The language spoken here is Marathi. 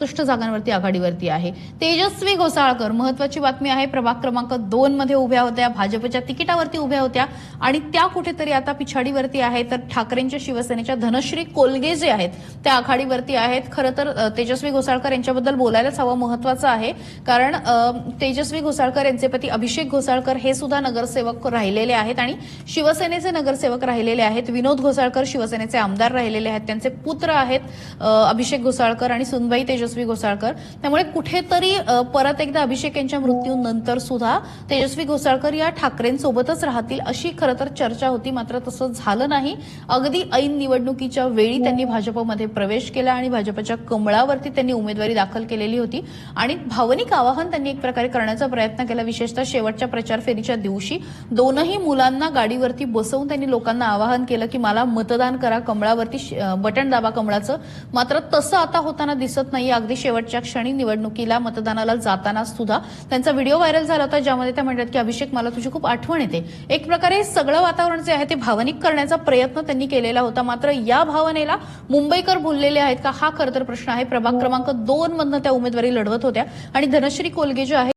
सदुसष्ट जागांवरती आघाडीवरती आहे. तेजस्वी घोसाळकर महत्वाची बातमी आहे प्रभाग क्रमांक दोन मध्ये उभ्या होत्या. भाजपच्या तिकिटावरती उभ्या होत्या. आणि त्या कुठेतरी आता पिछाडीवरती आहे. तर ठाकरेंच्या शिवसेनेच्या धनश्री कोलगे जे आहेत त्या आघाडीवरती आहेत. खरं तर तेजस्वी घोसाळकर यांच्याबद्दल बोलायलाच हवं महत्वाचं आहे. कारण तेजस्वी घोसाळकर यांचे पती अभिषेक घोसाळकर हे सुद्धा नगरसेवक राहिलेले आहेत आणि शिवसेनेचे नगरसेवक राहिलेले आहेत. विनोद घोसाळकर शिवसेनेचे आमदार राहिलेले आहेत. त्यांचे पुत्र आहेत अभिषेक घोसाळकर आणि सुनबाई तेजस्वी घोसाळकर. त्यामुळे कुठेतरी परत एकदा अभिषेक यांच्या मृत्यूनंतर सुद्धा तेजस्वी घोसाळकर या ठाकरेंसोबतच राहतील अशी खरं तर चर्चा होती मात्र तसं झालं नाही. अगदी ऐन निवडणुकीच्या वेळी त्यांनी भाजपमध्ये प्रवेश केला आणि भाजपच्या कमळावरती त्यांनी उमेदवारी दाखल केलेली होती. आणि भावनिक आवाहन त्यांनी एक प्रकारे करण्याचा प्रयत्न केला विशेषतः शेवटच्या प्रचार फेरीच्या दिवशी. दोनही मुलांना गाडीवरती बसवून त्यांनी लोकांना आवाहन केलं की मला मतदान करा कमळावरती बटन दाबा कमळाचं. मात्र तसं आता होताना दिसत नाही. अगदी शेवटच्या क्षणी निवडणुकीला मतदानाला जाताना सुद्धा त्यांचा व्हिडिओ व्हायरल झाला होता ज्यामध्ये त्या म्हणतात की अभिषेक मला तुझी खूप आठवण येते. एक प्रकारे सगळं वातावरण जे आहे ते भावनिक करण्याचा प्रयत्न त्यांनी केलेला होता. मात्र या भावनेला मुंबईकर भुललेले आहेत का? हा खरं तर प्रश्न आहे. प्रभाग क्रमांक दोन मधनं त्या उमेदवारी लढवत होत्या. आणि धनश्री कोलगे जे आहेत